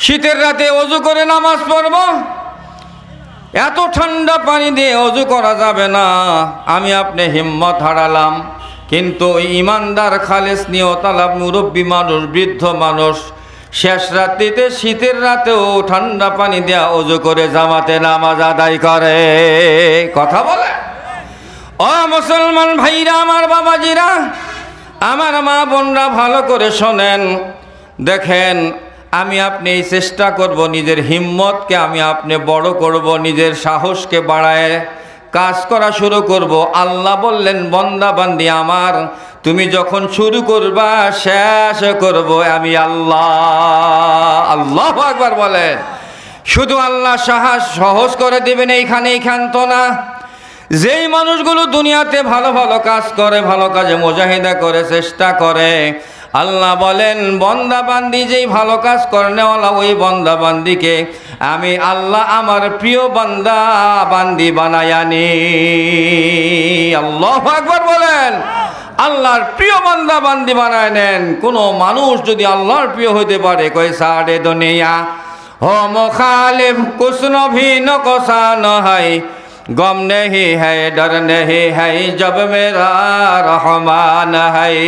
শীতের রাতে অজু করে নামাজ পড়ব? এত ঠান্ডা পানি দিয়ে অজু করা যাবে না। আমি আপনি হিম্মত হারালাম। কিন্তু ইমানদার খালেস নিয়তালাপ মুরব্বী মানুষ, বৃদ্ধ মানুষ, শেষ রাত্রিতে শীতের রাতেও ঠান্ডা পানি দেওয়া অজু করে জামাতে নামাজ আদায় করে। কথা বলে? অ মুসলমান ভাইরা, আমার বাবাজিরা, আমার মা বোনরা ভালো করে শোনেন, দেখেন আমি আপনি এই চেষ্টা করব নিজের হিম্মতকে আমি আপনি বড় করব, নিজের সাহসকে বাড়ায় কাজ করা শুরু করব। আল্লাহ বললেন, বন্দা, বান্দি আমার, তুমি যখন শুরু করবা, শেষ করব আমি আল্লাহ। আল্লাহ একবার বলেন। শুধু আল্লাহ সাহস সহজ করে দেবেন এইখানে, এইখান তো না। যেই মানুষগুলো দুনিয়াতে ভালো ভালো কাজ করে, ভালো কাজে মোজাহিদা করে, চেষ্টা করে আল্লাহ বলেন, বন্দাবান্দি যেই ভালো কাজ করেনেওয়ালা, ওই বন্দাবান্দিকে আমি আল্লাহ আমার প্রিয় বান্দা বান্দি বানায়ানি আল্লাহ একবার বলেন, আল্লাহর প্রিয় বান্দা বান্দি বানায় নেন। কোনো মানুষ যদি আল্লাহর প্রিয় হইতে পারে, কয় সাড়ে দুনিয়া হোম খালিফ কুষ্ণ ভিন কষান হাই, গম নেহি হ্যায় ডর নেহি হাই, জব মেরা রহমান হাই।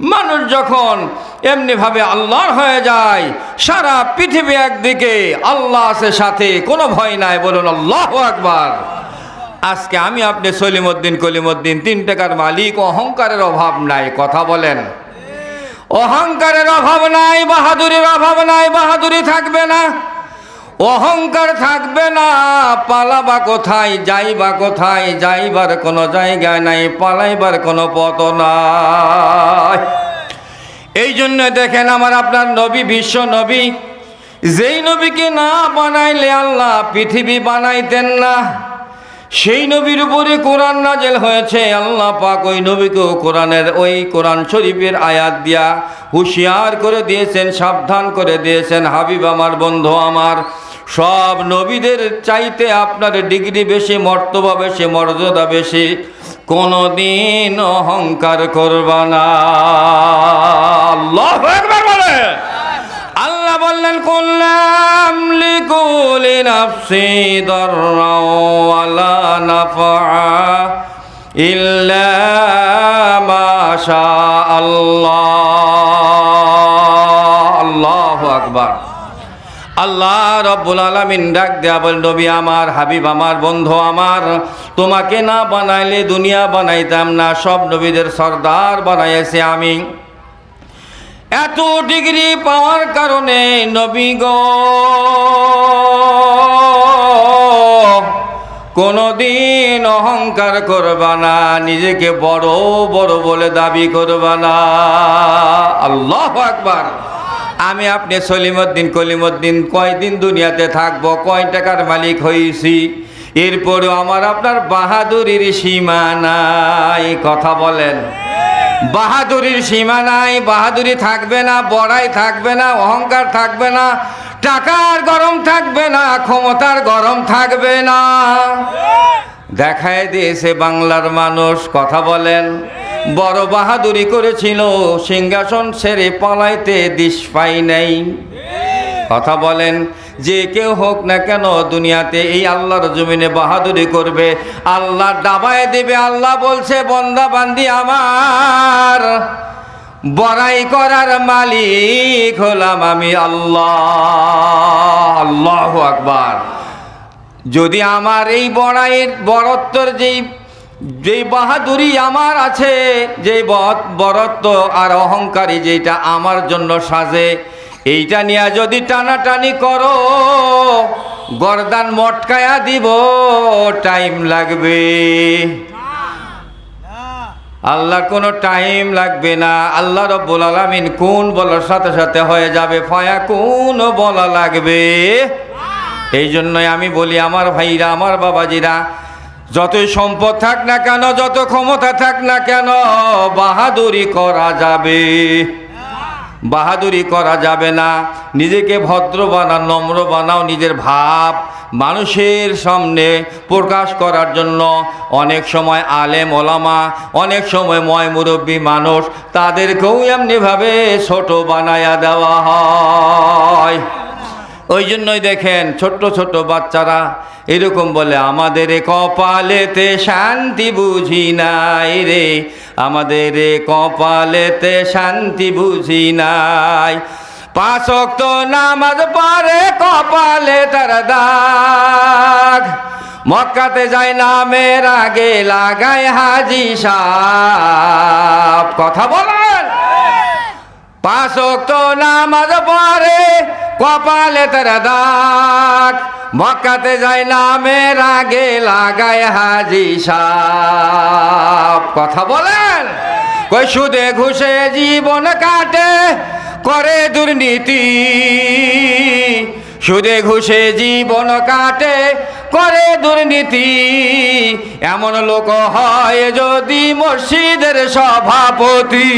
মানুষ যখন এমনিভাবে আল্লাহর হয়ে যায়, সারা পৃথিবী একদিকে আল্লাহ আছে সাথে, কোনো ভয় নাই, বলুন আল্লাহ আকবার। আজকে আমি আপনি সলিমুদ্দিন কলিমুদ্দিন, তিন টাকার মালিক, অহংকারের অভাব নাই, কথা বলেন। অহংকারের অভাব নাই, বাহাদুরির অভাব নাই, বাহাদুরি থাকবে না। অহংকার থাকবে না, পালাবা কোথায়, যাইবা কোথায়, যাইবার কোনো জায়গায় নাই, পালাইবার কোনো পথ নাই। এই জন্য দেখেন আমার আপনার নবী, বিশ্ব নবী, যেই নবীকে না বানাইলে আল্লাহ পৃথিবী বানাইতেন না, সেই নবীর উপরে কোরআন নাজেল হয়েছে, আল্লাহ পাক ওই নবীকেও কোরআনের ওই কোরআন শরীফের আয়াত দিয়া হুঁশিয়ার করে দিয়েছেন, সাবধান করে দিয়েছেন, হাবিব আমার বন্ধু আমার। সব নবীদের চাইতে আপনার ডিগ্রি বেশি, মর্তবা বেশি, মর্যাদা বেশি। কোনো দিন অহংকার করবা না। আল্লাহ বললেন করলাম লিকুলি নাফসি নাফা ইল্লা মাশা আল্লাহ আল্লাহু আকবার। আল্লাহ রব্বুল আলমিন ডাক দেয়া বল, নবী আমার, হাবিব আমার, বন্ধু আমার, তোমাকে না বানাইলে দুনিয়া বানাইতাম না, সব নবীদের সর্দার বানাইছে আমি। এত ডিগ্রি পাওয়ার কারণে নবী গো, কোনদিন অহংকার করবা না, নিজেকে বড় বড় বলে দাবি করবা না। আল্লাহ আকবার। আমি আপনি সলিমুদ্দিন, কলিমুদ্দিন, কয়দিন দুনিয়াতে থাকব, কয় টাকার মালিক হয়েছি এরপরেও আমার আপনার বাহাদুরির সীমা নাই, কথা বলেন। বাহাদুরির সীমা নাই, বাহাদুরি থাকবে না, বড়াই থাকবে না, অহংকার থাকবে না, টাকার গরম থাকবে না, ক্ষমতার গরম থাকবে না। দেখায় দিয়েছে বাংলার মানুষ, কথা বলেন। বড় বাহাদুরি করেছিল, সিংহাসন ছেড়ে পালাইতে দিশ পাই নাই। কথা বলেন, যে কেউ হোক না কেন দুনিয়াতে এই আল্লাহর জমিনে বাহাদুরি করবে, আল্লাহ ডাবায় দেবে, আল্লাহ বলছে, বন্দা বান্দি আমার, বড়াই করার মালিক হলাম আমি আল্লাহ। আল্লাহ আকবার। যদি আমার এই বড়াইয়ের বরত্বর যেই যেই বাহাদুরি আমার আছে, যেই বরত্ব আর অহংকারী যেটা আমার জন্য সাজে, এইটা নিয়ে যদি টানাটানি করো, গরদান মটকায়া দিব, টাইম লাগবে। আল্লাহর কোনো টাইম লাগবে না। আল্লাহ রব্বুল আলামিন কোন বলার সাথে সাথে হয়ে যাবে, ফয়া কোন বলা লাগবে? এই জন্যই আমি বলি, আমার ভাইরা, আমার বাবাজিরা যতই সম্পদ থাক না কেন, যত ক্ষমতা থাক না কেন, বাহাদুরি করা যাবে। বাহাদুরি করা যাবে না। নিজেকে ভদ্র বানাও, নম্র বানাও নিজের ভাব মানুষের সামনে প্রকাশ করার জন্য। অনেক সময় আলেম, ওলামা, অনেক সময় ময় মুরব্বী মানুষ তাদেরকেও এমনিভাবে ছোট বানায়া দেওয়া হয়। ওই জন্যই দেখেন ছোট্ট ছোট্ট বাচ্চারা এরকম বলে, আমাদের কপালেতে শান্তি বুঝি নাই রে, আমাদের কপালেতে শান্তি বুঝি নাই। পাঁচ অক্ত নামাজ পারে কপালে তার দাগ, মক্কাতে যায় নামের আগে লাগায় হাজি সাপ। কথা বলেন? পাঁচ অক্ত নামাজ পরে কপালে তার দাগ। মক্কাতে যায় নামের আগে লাগায় হাজি সাপ। কথা বলেন? কই সুদে ঘুষে জীবন কাটে, করে দুর্নীতি। সুদে ঘুষে জীবন কাটে, করে দুর্নীতি। এমন লোক হয় যদি মসজিদের সভাপতি।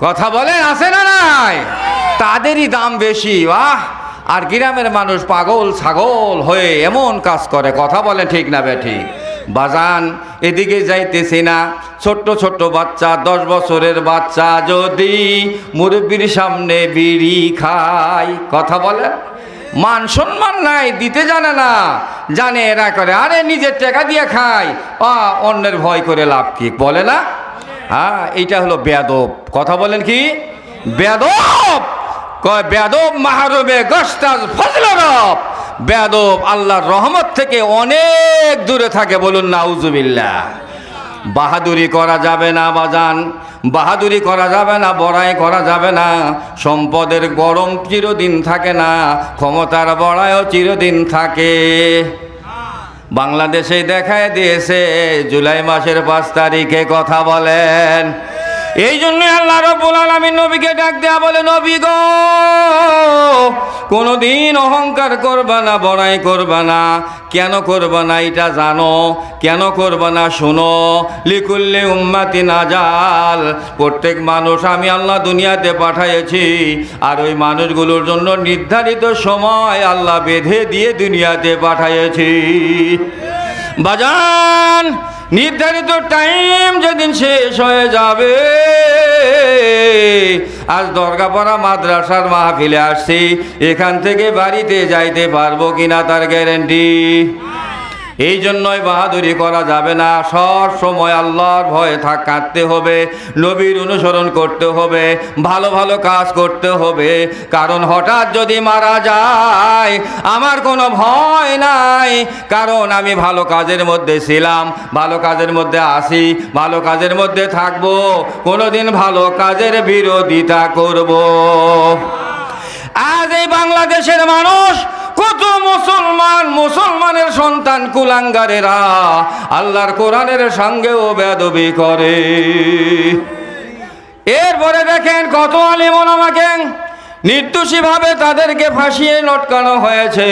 কথা বলেন, আছে না নাই? তাদেরই দাম বেশি বাহ! আর গ্রামের মানুষ পাগল ছাগল হয়ে এমন কাজ করে কথা বলে ঠিক না বেঠি। বাজান এদিকে যাইতেছি না ছোট্ট ছোট্ট বাচ্চা দশ বছরের বাচ্চা যদি মুরব্বীর সামনে বিড়ি খায় কথা বলে? মান সম্মান নাই দিতে জানে না জানে এরা করে আরে নিজের টাকা দিয়ে খায় আ, অন্যের ভয় করে লাভ কি বলে না? হ্যাঁ এইটা হলো বেয়াদব কথা বলেন কি? বেয়াদব! কয়, বেয়াদব মাহরুমে গস্তাজ ফজলরব বেদব আল্লাহর রহমত থেকে অনেক দূরে থাকে, বলুন না উজুবিল্লা বাহাদুরি করা যাবে না, বাজান। বাহাদুরি করা যাবে না, বড়াই করা যাবে না। সম্পদের গরম চিরদিন থাকে না, ক্ষমতার বড়াইও চিরদিন থাকে। বাংলাদেশে দেখায় দিয়েছে, জুলাই মাসের পাঁচ তারিখে কথা বলেন। এই জন্য আল্লাহ রব্বুল আলামিন নবীকে ডাক দেয়া বলে, নবী গো, কোনোদিন অহংকার করবা না, বড়াই করবা না। কেন করবা না এটা জানো? কেন করবা না শোনো? লিকুল্লি উম্মাতি নাজাল প্রত্যেক মানুষ আমি আল্লাহ দুনিয়াতে পাঠাইছি আর ওই মানুষগুলোর জন্য নির্ধারিত সময় আল্লাহ বেঁধে দিয়ে দুনিয়াতে পাঠাইছি বাজান নির্ধারিত টাইম যেদিন শেষ হয়ে যাবে, আজ দরগাপাড়া মাদ্রাসার মাহফিলে আসছি, এখান থেকে বাড়িতে যাইতে পারব কিনা তার গ্যারেন্টি এই জন্যই বাহাদুরি করা যাবে না। সব সময় আল্লাহর ভয়ে থাক কাটতে হবে, নবীর অনুসরণ করতে হবে, ভালো ভালো কাজ করতে হবে। কারণ হঠাৎ যদি মারা যায়, আমার কোনো ভয় নাই। কারণ আমি ভালো কাজের মধ্যে ছিলাম, ভালো কাজের মধ্যে আসি, ভালো কাজের মধ্যে থাকব, কোনোদিন ভালো কাজের বিরোধিতা করব। আজ এই বাংলাদেশের মানুষ কত মুসলমান মুসলমানের সন্তান কুলাঙ্গারেরা আল্লাহর কোরআনের সঙ্গেও বেদবি করে। এরপরে দেখেন কত আলিমন আমাকে নির্দোষীভাবে তাদেরকে ফাঁসিয়ে লটকানো হয়েছে।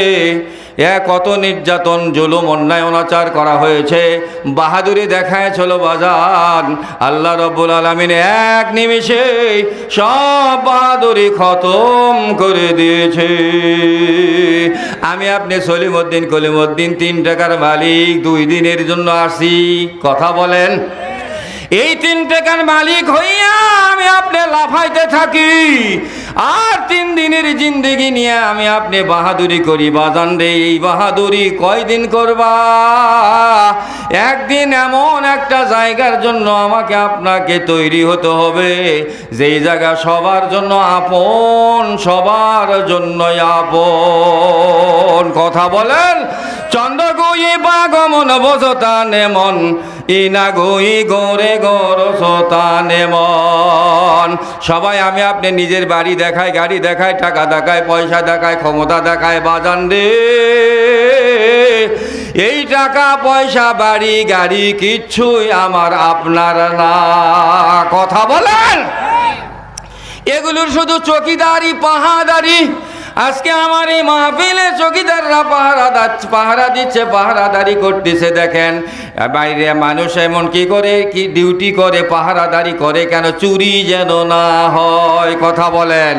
এ কত নির্যাতন, জুলুম, অন্যায়, অনাচার করা হয়েছে। বাহাদুরি দেখায় দেখায়ছিল বাজান। আল্লাহ রব্বুল আলমিন এক নিমিষে সব বাহাদুরি খতম করে দিয়েছে। আমি আপনি সলিমুদ্দিন, কলিমুদ্দিন তিন টাকার মালিক, দুই দিনের জন্য আসি। কথা বলেন। এই তিন টাকার মালিক হইয়া আমি আপনি লাফাইতে থাকি। আর তিন দিনের জিন্দগি নিয়ে আমি আপনি বাহাদুরি করি। বাজান রে, এই বাহাদুরি কয়দিন করবা? একদিন এমন একটা জায়গার জন্য আমাকে আপনাকে তৈরি হতে হবে। যেই জায়গা সবার জন্য আপন, সবার জন্য আপন। কথা বলেন? চন্দ্রগুই বাগমন বসতানে মন। ইনা গুই গোরে গোর সোতানে মন। সবাই, আমি আপনি নিজের বাড়ি দেখায় গাড়ি দেখায় টাকা দেখায় পয়সা দেখায় ক্ষমতা দেখায় বাজান রে। এই টাকা, পয়সা, বাড়ি, গাড়ি কিচ্ছুই আমার আপনার না। কথা বলেন? এগুলোর শুধু চকিদারি পাহাদারি আজকে আমার এই মাহফিলে চকিদাররা পাহারা পাহারা দিচ্ছে, পাহারাদারি করতেছে, দেখেন। বাইরে মানুষ এমন কি করে, কি ডিউটি করে, পাহারাদারি করে কেন? চুরি যেন না হয়, কথা বলেন।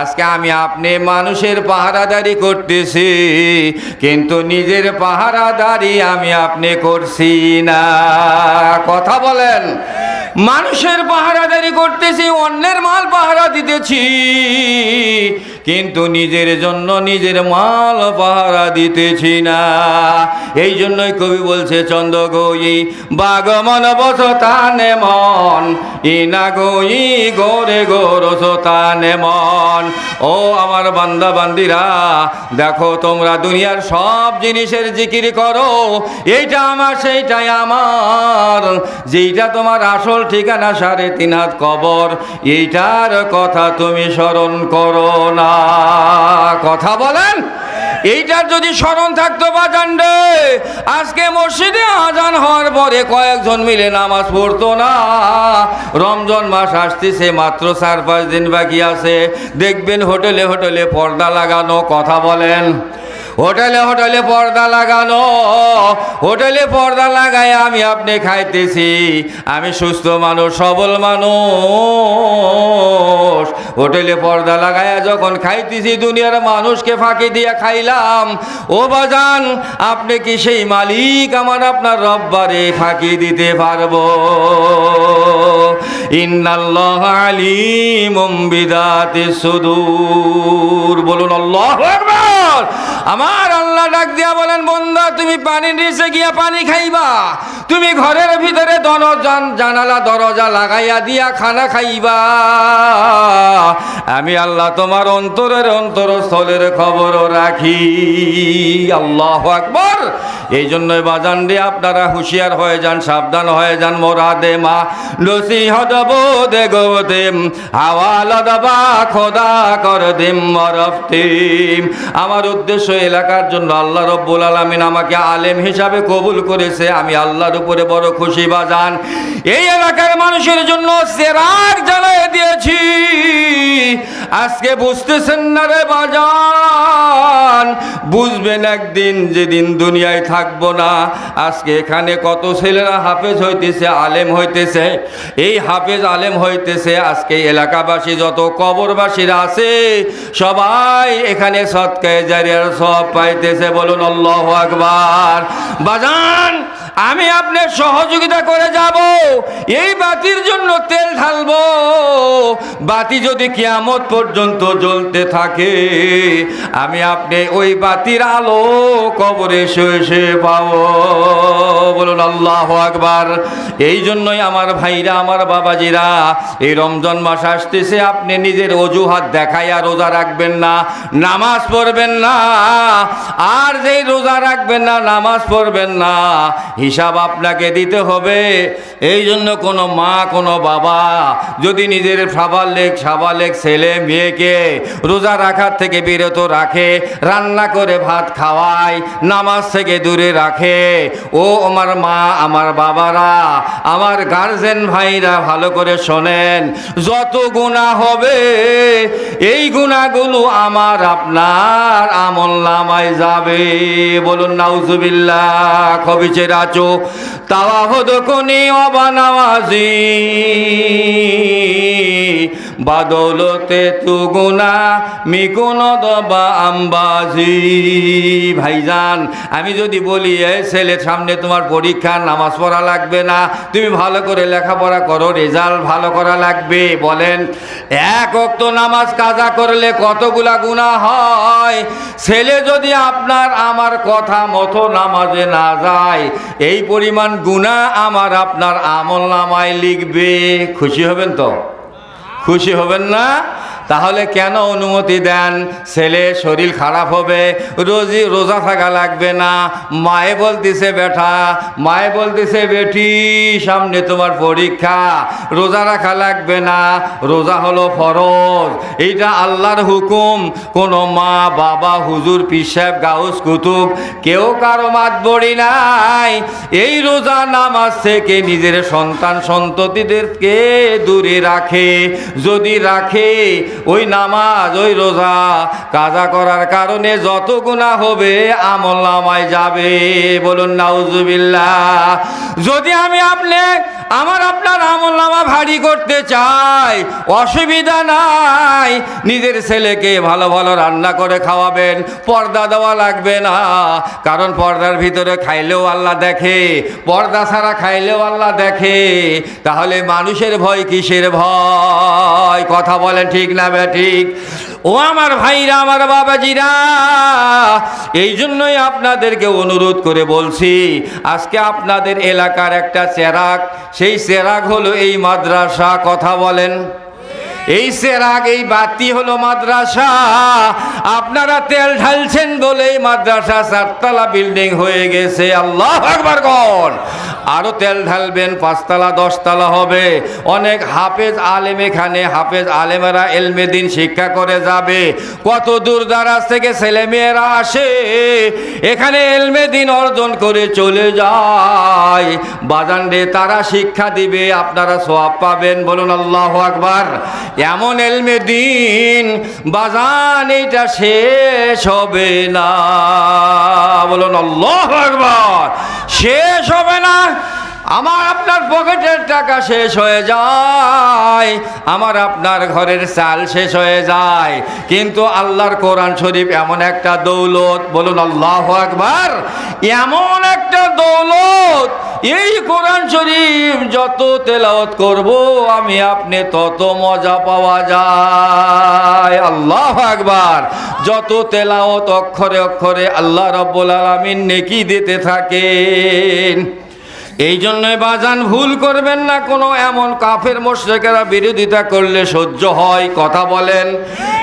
আজকে আমি আপনি মানুষের পাহারাদারি করতেছি, কিন্তু নিজের পাহারাদারি আমি আপনি করছি না, কথা বলেন। মানুষের পাহারাদারি করতেছি, অন্যের মাল পাহারা দিতেছি কিন্তু নিজের জন্য নিজের মাল পাহারা দিতেছি না। এই জন্যই কবি বলছে, চন্দ্র গই বাগমন বস তানে মন, ইনা গই গোরে গোরস তানে মন। ও আমার বান্দা, বান্দিরা, দেখো তোমরা দুনিয়ার সব জিনিসের জিকির করো। এইটা আমার, সেইটাই আমার। যেইটা তোমার আসল ঠিকানা, সাড়ে তিন হাত কবর, এইটার কথা তুমি স্মরণ করো না। কথা বলেন? এইটার যদি স্মরণ থাকতো বা জানবে আজকে মসজিদে আজান হওয়ার পরে কয়েকজন মিলে নামাজ পড়তো না। রমজান মাস আসতেছে, মাত্র চার, পাঁচ দিন বাকি আছে। দেখবেন হোটেলে হোটেলে পর্দা লাগানো, কথা বলেন। হোটেলে হোটেলে পর্দা লাগানো, হোটেলে পর্দা লাগাই আমি আপনি খাইতেছি। আমি সুস্থ মানুষ, সবল মানুষ। হোটেলে পর্দা লাগাইয়া যখন খাইতেছি, দুনিয়ার মানুষকে ফাঁকি দিয়ে খাইলাম, ও বাজান, আপনি কি সেই মালিক? আমার আপনার রব্বারে ফাঁকি দিতে পারব? ইন্নাল্লাহ আলিমুম বিদাতি সুদূর। বলুন, আল্লাহু আকবার! আমার আল্লাহ ডাক দিয়া বলেন বন্ধা তুমি পানি নিচে গিয়া পানি খাইবা। তুমি ঘরের ভিতরে দরজা জানালা, দরজা লাগাইয়া দিয়া খানা খাইবা। আমি আল্লাহ তোমার অন্তরের অন্তর অন্তরস্থলের খবর রাখি। আল্লাহ আকবর! এই জন্যই বাজান দিয়ে আপনারা হুঁশিয়ার হয়ে যান, সাবধান হয়ে যান মোরাদে মা নসিহত বোধে গোদেম, হাওয়ালা দাবা খোদা কর দিম মরফতিম আমার উদ্দেশ্য এলাকার জন্য আল্লাহ রব্বুল আলমিন আমাকে আলেম হিসাবে কবুল করেছে। আমি আল্লাহর উপরে বড় খুশি বাজান এই এলাকার মানুষের জন্য সেরাক জ্বালাই দিয়েছি। আজকে বুঝতেছেন না রে বাজান বুঝবেন একদিন যেদিন দুনিয়ায় থাকব না। আজকে এখানে কত ছেলেরা হাফেজ হইতেছে, আলেম হইতেছে। এই হাফেজ আলেম হইতেছে। আজকে এলাকাবাসী যত কবরবাসীরা আছে, সবাই এখানে সৎকায় জারিয়ার সব পাইতেছে। বলুন, আল্লাহ আকবার। বাজান আমি আপনার সহযোগিতা করে যাব। এই বাতির জন্য তেল ঢালবো। বাতি যদি কিয়ামত পর্যন্ত জ্বলতে থাকে, আমি আপনি ওই বাতির আলো কবরে শুয়ে পাবো। বলুন, আল্লাহ আকবার। এই জন্যই আমার ভাইরা, আমার বাবাজিরা, এই রমজান মাস আসতেছে, আপনি নিজের অজুহাত দেখাইয়া রোজা রাখবেন না, নামাজ পড়বেন না। আর যেই রোজা রাখবেন না, নামাজ পড়বেন না হিসাব আপনাকে দিতে হবে। এই জন্য কোনো মা, কোনো বাবা, যদি নিজের সাবালেক সাবালেক ছেলে, মেয়েকে রোজা রাখার থেকে বিরত রাখে, রান্না করে ভাত খাওয়ায়, নামাজ থেকে দূরে রাখে, ও আমার মা, আমার বাবারা, আমার গার্জেন ভাইরা ভালো করে শোনেন, যত গুণা হবে, এই গুণাগুলো আমার, আপনার আমল নামায় যাবে। বলুন, নাউজুবিল্লাহ, খবিচের আচো তাওয়া ওয়া অবানাওয়াজি বাদলতে তু গুনা মিকুন দবা আম্বাজি। ভাইজান, আমি যদি বলি, এই ছেলের সামনে তোমার পরীক্ষা, নামাজ পড়া লাগবে না। তুমি ভালো করে লেখাপড়া করো, রেজাল্ট ভালো করা লাগবে। বলেন, এক অক্ত নামাজ কাজা করলে কতগুলা গুণা হয়? ছেলে যদি আপনার, আমার কথা মতো নামাজে না যায়, এই পরিমাণ গুণা আমার আপনার আমল নামায় লিখবে। খুশি হবেন তো? খুশি হবেন না তাহলে কেন অনুমতি দেন? ছেলে শরীর খারাপ হবে, রোজি রোজা থাকা লাগবে না। মায়ে বলতেছে, বেটা, মায়ে বলতেছে, বেটি, সামনে তোমার পরীক্ষা, রোজা রাখা লাগবে না, রোজা হলো ফরজ। এইটা আল্লাহর হুকুম। কোনো মা, বাবা, হুজুর পিসাব গাউস, কুতুব, কেউ কারও মাত বড়ি নাই। এই রোজা নামাজ থেকে নিজের সন্তান সন্ততিদেরকে দূরে রাখে। যদি রাখে ওই নামাজ, ওই রোজা কাজা করার কারণে যত গুণা হবে আমল নামায় যাবে। বলুন, নাউজুবিল্লাহ। যদি আমি আপনি আমার আপনার আমল নামা ভারী করতে চাই। অসুবিধা নাই। নিজের ছেলেকে ভালো ভালো রান্না করে খাওয়াবেন। পর্দা দেওয়া লাগবে না। কারণ পর্দার ভিতরে খাইলেও আল্লাহ দেখে, পর্দা ছাড়া খাইলেও আল্লাহ দেখে। তাহলে মানুষের ভয় কিসের ভয়? কথা বলেন ঠিক না বে, ঠিক? ও আমার ভাইরা, আমার বাবাজিরা এই জন্যই আপনাদেরকে অনুরোধ করে বলছি, আজকে আপনাদের এলাকার একটা চেরাগ সেই চেরাগ হলো এই মাদ্রাসা কথা বলেন। এই সেরাগ, এই বাতি হলো মাদ্রাসা। আপনারা তেল ঢালছেন বলে এই মাদ্রাসা চারতলা বিল্ডিং হয়ে গেছে। আল্লাহ একবার কন? আরও তেল ঢালবেন, পাঁচতলা, দশতলা হবে। অনেক হাফেজ আলেম এখানে। হাফেজ আলেমেরা এলমে দিন শিক্ষা করে যাবে। কত দূর দারাজ থেকে ছেলেমেয়েরা আসে, এখানে এলমে দিন অর্জন করে চলে যায়। বাজানরে তারা শিক্ষা দিবে, আপনারা সোয়াব পাবেন। বলুন আল্লাহ আকবার। এমন এলমে দিন বাজান এটা শেষ হবে না। বলুন আল্লাহ একবার শেষ হবে না। আমার আপনার পকেটের টাকা শেষ হয়ে যায়, আমার আপনার ঘরের চাল শেষ হয়ে যায়। কিন্তু আল্লাহর কোরআন শরীফ এমন একটা দৌলত, বলুন আল্লাহ আকবার, এমন একটা দৌলত, এই কোরআন শরীফ যত তেলাওয়াত করব, আমি আপনি তত মজা পাওয়া যায়। আল্লাহ আকবার, যত তেলাওয়াত অক্ষরে অক্ষরে আল্লাহ রব্বুল আলামিন নেকি দিতে থাকেন। এই জন্যই বাজান ভুল করবেন না, কোনো এমন কাফের মোশরেকেরা বিরোধিতা করলে সহ্য হয়, কথা বলেন।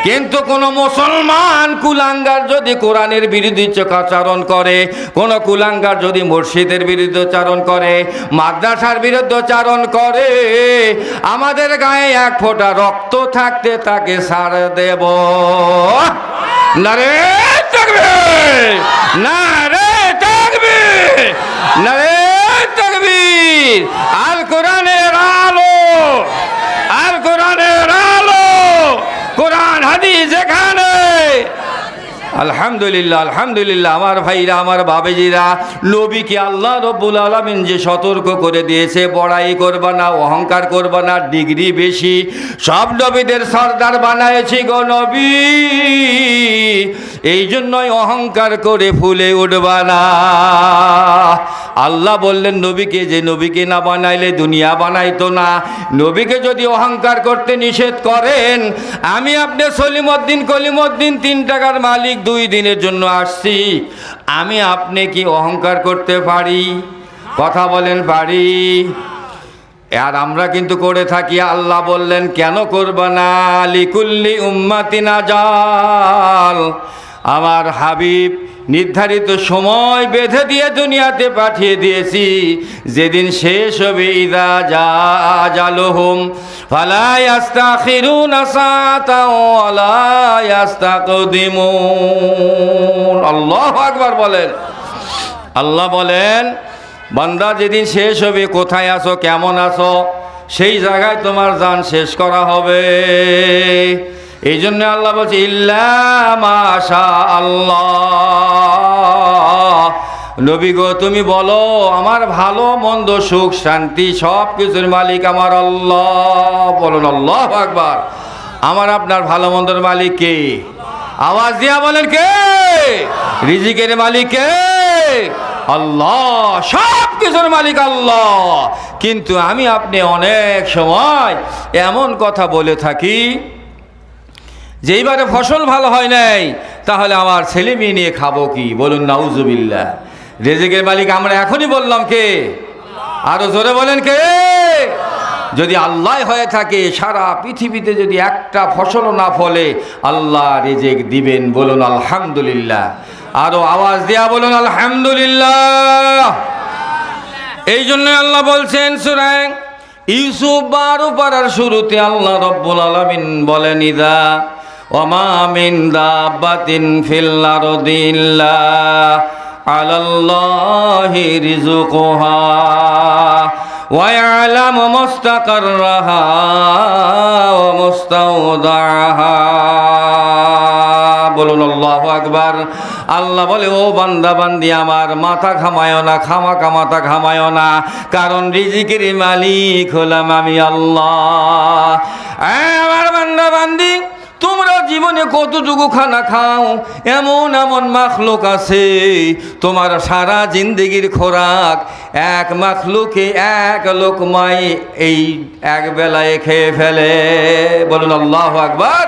কিন্তু কোনো মুসলমান কুলাঙ্গার যদি কোরআনের বিরোধী বিরোধিতাচরণ করে, কোনো কুলাঙ্গার যদি মসজিদের বিরুদ্ধচারণ করে, মাদ্রাসার বিরুদ্ধচারণ করে, আমাদের গায়ে এক ফোঁটা রক্ত থাকতে তাকে সার দেব। না রে থাকবে! না রে থাকবে! না রে আল কোরআনের আলো আল কোরআনের আলো কোরআন হাদিস এখানে আলহামদুলিল্লাহ আলহামদুলিল্লাহ, আমার ভাইরা, আমার বাবেজিরা, নবীকে আল্লাহ রব্বুল আলমিন যে সতর্ক করে দিয়েছে, বড়াই করবা না, অহংকার করবা না, ডিগ্রি বেশি, সব নবীদের সর্দার বানায়েছি গো নবী। এই জন্যই অহংকার করে ফুলে উঠবা না। আল্লাহ বললেন, নবীকে যে নবীকে না বানাইলে দুনিয়া বানাইতো না। নবীকে যদি অহংকার করতে নিষেধ করেন, আমি আপনি সলিমদ্দিন, কলিমদ্দিন তিন টাকার মালিক দুই দিনের জন্য আসছি। আমি আপনি কি অহংকার করতে পারি? কথা বলেন পারি। আর আমরা কিন্তু করে থাকি, আল্লাহ বললেন, কেন করবা না? লিকুল্লি উম্মাতিনা জাল আমার হাবিব নির্ধারিত সময় বেঁধে দিয়ে দুনিয়াতে পাঠিয়ে দিয়েছি। যেদিন শেষ হবে, ইদা যা জালহুম ফালাই আস্তাখিরুন আসাতা ওয়ালা ইয়াস্তাকদিমুন। আল্লাহু আকবার বলেন। আল্লাহ বলেন, বান্দা যেদিন শেষ হবে, কোথায় আসো কেমন আসো সেই জায়গায় তোমার যান শেষ করা হবে। এই জন্য আল্লাহ বলছে, ইল্লা মাশা আল্লাহ নবী গো, তুমি বলো, আমার ভালো, মন্দ, সুখ, শান্তি, সব কিছুর মালিক আমার আল্লাহ। বলুন, আল্লাহ আকবার। আমার আপনার ভালো, মন্দর মালিক কে? আওয়াজ দিয়া বলেন কে? রিজিকের মালিক কে? আল্লাহ, সব কিছুর মালিক আল্লাহ। কিন্তু আমি আপনি অনেক সময় এমন কথা বলে থাকি যেইবারে ফসল ভালো হয় নাই, তাহলে আমার ছেলে মেয়ে নিয়ে খাব কি? বলুন নাউজুবিল্লা রেজেকের মালিক আমরা এখনই বললাম কে? আরও জোরে বলেন কে? যদি আল্লাহ হয়ে থাকে, সারা পৃথিবীতে যদি একটা ফসলও না ফলে, আল্লাহ রেজেক দিবেন বলুন আলহামদুলিল্লাহ। আরও আওয়াজ দেয়া বলুন আলহামদুলিল্লাহ। এই জন্য আল্লাহ বলছেন, সুরায় ইউসুফ বারো পাড়ার শুরুতে আল্লাহ রব্বুল আলমিন বলেন, ইদা ওমা মিন দাব্বাতিন ফিল আরদিল্লা আলাল্লাহি রিজুকুহা ويعلم مستقرها ومستودعها বলুন আল্লাহ আকবার আল্লাহ বলে ও বান্দা বান্দি আমার মাথা ঘামায় না খামাকা মাথা ঘামায় না কারণ রিজিকের মালিক হলাম আমি আল্লাহ হ্যাঁ, আমার বান্দা বান্দি তোমরা জীবনে কতটুকু খানা খাও? এমন এমন মাখলুক আছে। তোমার সারা জিন্দগির খোরাক এক মাখলুকে এক লোকমাই এই এক বেলায় খেয়ে ফেলে। বলুন আল্লাহ আকবার।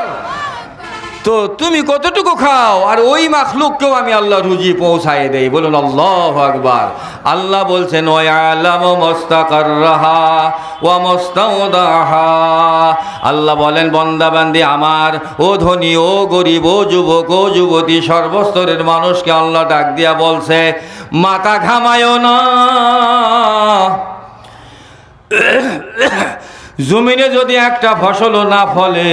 তো তুমি কতটুকু খাও? আর ওই মাখলুককেও আমি আল্লাহ রুজি পৌঁছায় দেই। বলুন, আল্লাহ আকবার। আল্লাহ বলছেন ওয়া আলাম মস্তাকার রাহা ওয়া মস্তাউদাহা। আল্লাহ বলেন, বন্দাবান্দি আমার, ও ধনী, ও গরিব, ও যুবক, ও যুবতী, সর্বস্তরের মানুষকে আল্লাহ ডাক দিয়া বলছে, মাথা ঘামায় না। জমিনে যদি একটা ফসলও না ফলে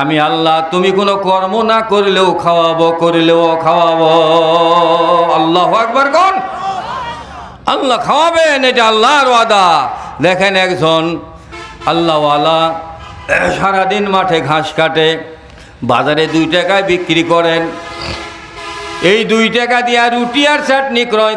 আমি আল্লাহ, তুমি কোনো কর্ম না করলেও খাওয়াবো করলেও খাওয়াবো। আল্লাহ একবার কোন? আল্লাহ খাওয়াবেন, এটা আল্লাহর ওয়াদা। দেখেন একজন আল্লাহওয়ালা সারাদিন মাঠে ঘাস কাটে, বাজারে দুই টাকায় বিক্রি করেন। এই দুই টাকা দিয়ে রুটি আর চাটনি ক্রয়